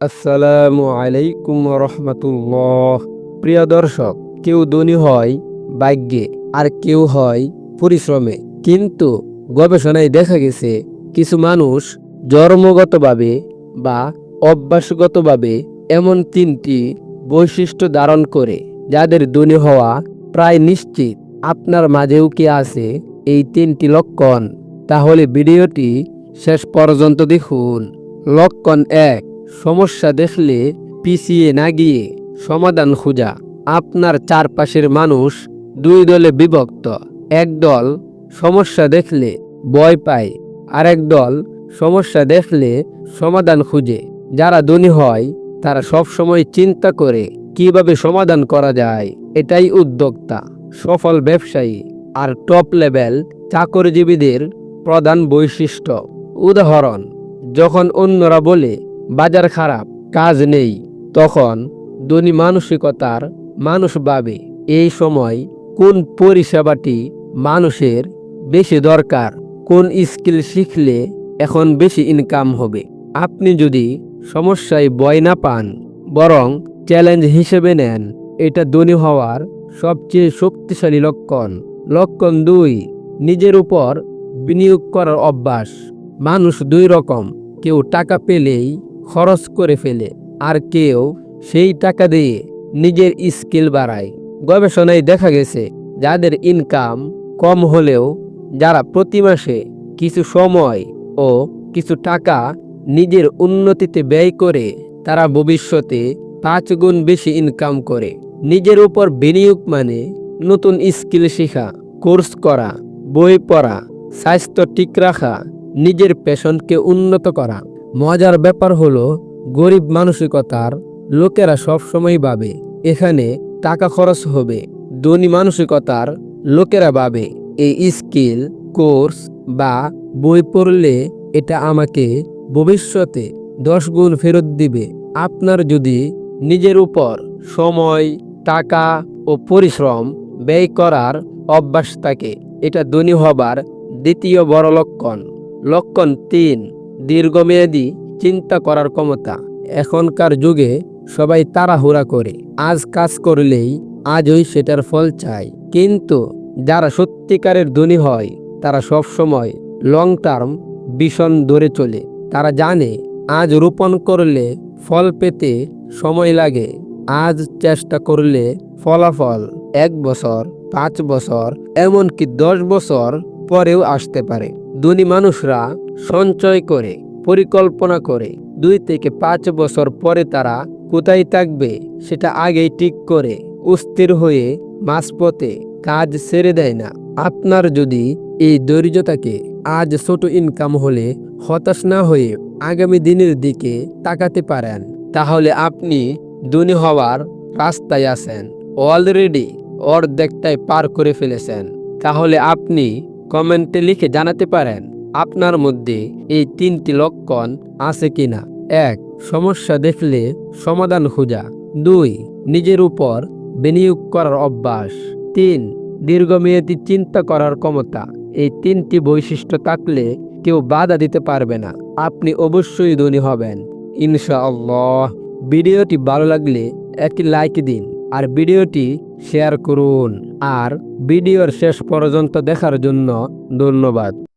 আসসালামু আলাইকুম রহমতুল্লাহ। প্রিয় দর্শক, কেউ ধনী হয় ভাগ্যে, আর কেউ হয় পরিশ্রমে। কিন্তু গবেষণায় দেখা গেছে, কিছু মানুষ জন্মগতভাবে বা অভ্যাসগতভাবে এমন তিনটি বৈশিষ্ট্য ধারণ করে, যাদের ধনী হওয়া প্রায় নিশ্চিত। আপনার মাঝেও কি আছে এই তিনটি লক্ষণ? তাহলে ভিডিওটি শেষ পর্যন্ত দেখুন। লক্ষণ এক সমস্যা দেখলে পিছিয়ে না গিয়ে সমাধান খোঁজা। আপনার চারপাশের মানুষ দুই দলে বিভক্ত। এক দল সমস্যা দেখলে ভয় পায়, আরেক দল সমস্যা দেখলে সমাধান খুঁজে। যারা ধনী হয়, তারা সবসময় চিন্তা করে কীভাবে সমাধান করা যায়, এটাই উদ্যোক্তা। সফল ব্যবসায়ী আর টপ লেভেল চাকরিজীবীদের প্রধান বৈশিষ্ট্য। উদাহরণ, যখন অন্যরা বলে বাজার খারাপ, কাজ নেই, তখন ধনী মানসিকতার মানুষ ভাবে এই সময় কোন পরিষেবাটি মানুষের বেশি দরকার, কোন স্কিল শিখলে এখন বেশি ইনকাম হবে। আপনি যদি সমস্যায় ভয় না পান, বরং চ্যালেঞ্জ হিসেবে নেন, এটা ধনী হওয়ার সবচেয়ে শক্তিশালী লক্ষণ। লক্ষণ দুই, নিজের উপর বিনিয়োগ করার অভ্যাস। মানুষ দুই রকম, কেউ টাকা পেলেই খরচ করে ফেলে। আর কেউ সেই টাকা দিয়ে নিজের স্কিল বাড়ায়। গবেষণায় দেখা গেছে, যাদের ইনকাম কম হলেও যারা প্রতি মাসে কিছু সময় ও কিছু টাকা নিজের উন্নতিতে ব্যয় করে, তারা ভবিষ্যতে পাঁচ গুণ বেশি ইনকাম করে। নিজের উপর বিনিয়োগ মানে নতুন স্কিল শেখা, কোর্স করা, বই পড়া, স্বাস্থ্য ঠিক রাখা, নিজের পেশনকে উন্নত করা। মজার ব্যাপার হলো, গরিব মানসিকতার লোকেরা সবসময় ভাবে, এখানে টাকা খরচ হবে। ধনী মানসিকতার লোকেরা ভাবে, এই স্কিল, কোর্স বা বই পড়লে এটা আমাকে ভবিষ্যতে দশ গুণ ফেরত দিবে। আপনার যদি নিজের উপর সময়, টাকা ও পরিশ্রম ব্যয় করার অভ্যাস থাকে, এটা ধনী হবার দ্বিতীয় বড় লক্ষণ। লক্ষণ তিন দীর্ঘমেয়াদী চিন্তা করার ক্ষমতা। এখনকার যুগে সবাই তাড়াহুড়া করে। আজ কাজ করলেই আজই সেটার ফল চায়। কিন্তু যারা সত্যিকারের ধনী হয়, তারা সবসময় লং টার্ম ভীষণ ধরে চলে। তারা জানে, আজ রোপণ করলে ফল পেতে সময় লাগে। আজ চেষ্টা করলে ফলাফল এক বছর, পাঁচ বছর, এমনকি দশ বছর পরেও আসতে পারে। ধনী মানুষরা সঞ্চয় করে, পরিকল্পনা করে। দুই থেকে পাঁচ বছর পরে তারা কোথায় থাকবে সেটা আগেই ঠিক করে, অস্থির হয়ে মাঝপথে কাজ ছেড়ে দেয় না। আপনার যদি এই দরিদ্রতাকে আজ ছোট ইনকাম হলে হতাশ না হয়ে আগামী দিনের দিকে তাকাতে পারেন। তাহলে আপনি ধনী হওয়ার রাস্তায় আছেন। অলরেডি অর্ধেকটাই পার করে ফেলেছেন। তাহলে আপনি কমেন্টে লিখে জানাতে পারেন আপনার মধ্যে এই তিনটি লক্ষণ আছে কিনা? এক, সমস্যা দেখলে সমাধান খোঁজা। দুই, নিজের উপর বিনিয়োগ করার অভ্যাস। তিন, দীর্ঘমেয়াদী চিন্তা করার ক্ষমতা। এই তিনটি বৈশিষ্ট্য থাকলে কেউ বাধা দিতে পারবে না। আপনি অবশ্যই ধনী হবেন। ইনশাআল্লাহ। ভিডিওটি ভালো লাগলে একটি লাইক দিন আর ভিডিওটি শেয়ার করুন। আর ভিডিওর শেষ পর্যন্ত দেখার জন্য ধন্যবাদ।